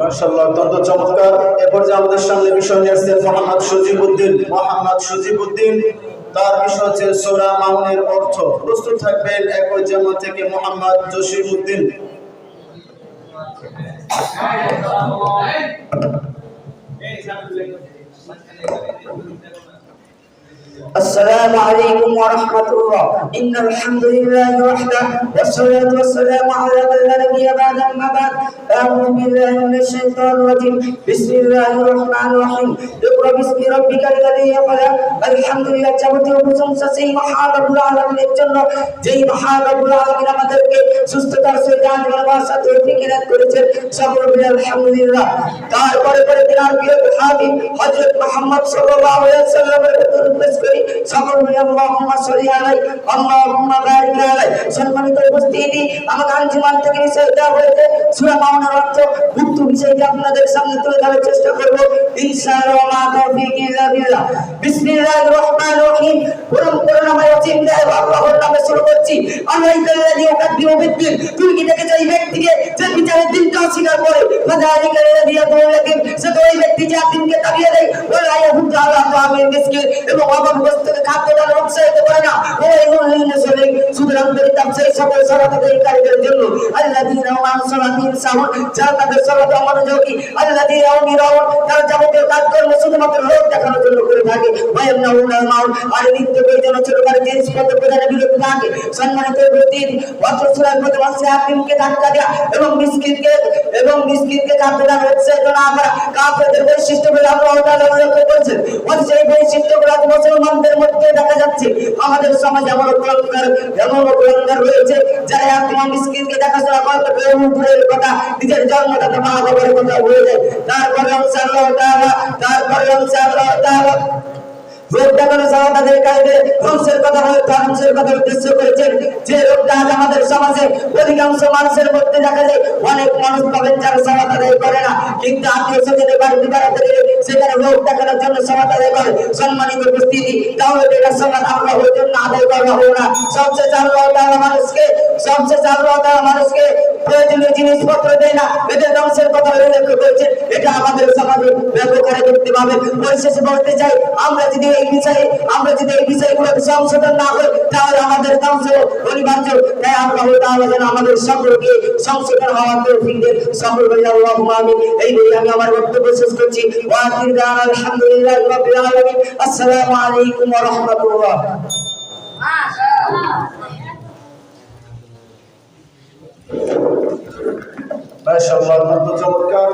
মাশাআল্লাহ, অত্যন্ত চমৎকার। এরপর যে আমাদের সামনে বিষয় নিয়ে আসছেন মোহাম্মদ সজিবউদ্দিন। মোহাম্মদ সজিবউদ্দিন, তার বিষয় হচ্ছে সূরা মাউনের অর্থ। প্রস্তুত থাকবেন একই জামা থেকে মোহাম্মদ জসিমউদ্দিন। السلام عليكم ورحمة الله إن الحمد لله وحده والصلاة والسلام على من لا نبي بعد أما بعد أعوذ بالله من الشيطان الرجيم بسم الله الرحمن الرحيم اقرأ باسم ربك الذي خلق الحمد لله যাবতীয় প্রশংসা সেই মহান রব্বুল আলামিনের জন্য যেই মহান রব্বুল আলামিন আমাদেরকে সুস্থতার সহিত জানবার সাথে ফিকিরাত করেছেন সকল মিলে আলহামদুলিল্লাহ তারপরে পরে তিনার প্রিয় হাবিব হযরত মুহাম্মদ সাল্লাল্লাহু আলাইহি ওয়াসাল্লামের দরুদ করি সকল আল্লাহুম্মা থেকে বিষয় দেওয়া আপনাদের সামনে তুলে ধরার চেষ্টা করব। ইনশাআল্লাহ, মা তৌফিক ইল্লা বিল্লাহ। বিসমিল্লাহির রহমানির রহিম। পরম করুণাময় অসীম করছি। তুমি ব্যক্তি শুধুমাত্র লোক দেখানোর জন্য করে থাকে। ছোটখাটো জিনিসপত্র প্রদানের বিরুদ্ধে থাকে। সম্মানিত উপস্থিতি অত্র সূরার প্রথম অংশে হাকিমকে ধাক্কা দেয়া এবং মিসকিনকে এবং মিসকিনকে খাদ্য দান হচ্ছে। আমরা কাফেরদের বৈশিষ্ট্য বলে আল্লাহ উল্লেখ করেছেন? অথচ এই বৈশিষ্ট্যগুলো মুসলমানদের মধ্যে দেখা যাচ্ছে। আমাদের সমাজে এমন কুলঙ্কার এমন কুলঙ্কার রয়েছে যারা একদম মিসকিনকে দেখাশোনা করতে পেরে কথা, নিজের জন্মদাতা মা বাবার কথা ভুলে যায় তারপরে অংশ তাআলা, তারপরে অংশ আল্লাহ তাআলা। ধ্বংসের কথা কথা উদ্দেশ্য করেছেন যে আজ আমাদের সমাজে অধিকাংশ মানুষের মধ্যে দেখা যায় অনেক মানুষ পাবেন যারা করে না। কিন্তু আত্মীয় বাড়িতে বেড়াতে গেলে সেখানে দেখানোর জন্য করে। সম্মানিত উপস্থিতি, তাহলে এটা সমাজ আল্লাহর জন্য আদায় করা হবে না। সবচেয়ে তাআলা মানুষকে সবচেয়ে আল্লাহ তাআলা মানুষকে প্রয়োজনীয় জিনিসপত্র দেয় না। এদের ধ্বংসের কথা উল্লেখ করেছেন। এটা আমাদের সমাজে ব্যাপক দেখতে পাবে পরিশেষে বলতে চাই, আমরা যদি এই বিষয়ে আমরা যদি এই বিষয়গুলো সংশোধন না করি, তাহলে আমাদের ধ্বংস অনিবার্য তাই আল্লাহ তাআলা যেন আমাদের সকলকে সংশোধন হওয়ার তৌফিক সকল বলি, আল্লাহুম্মা আমিন। এই বলে আমি আমার বক্তব্য শেষ করছি। ওয়া আখির দাওয়ানা রাব্বিল আলামিন। আসসালামু আলাইকুম ওয়া রাহমাতুল্লাহ। মাশাআল্লাহ অত্যন্ত চমৎকার।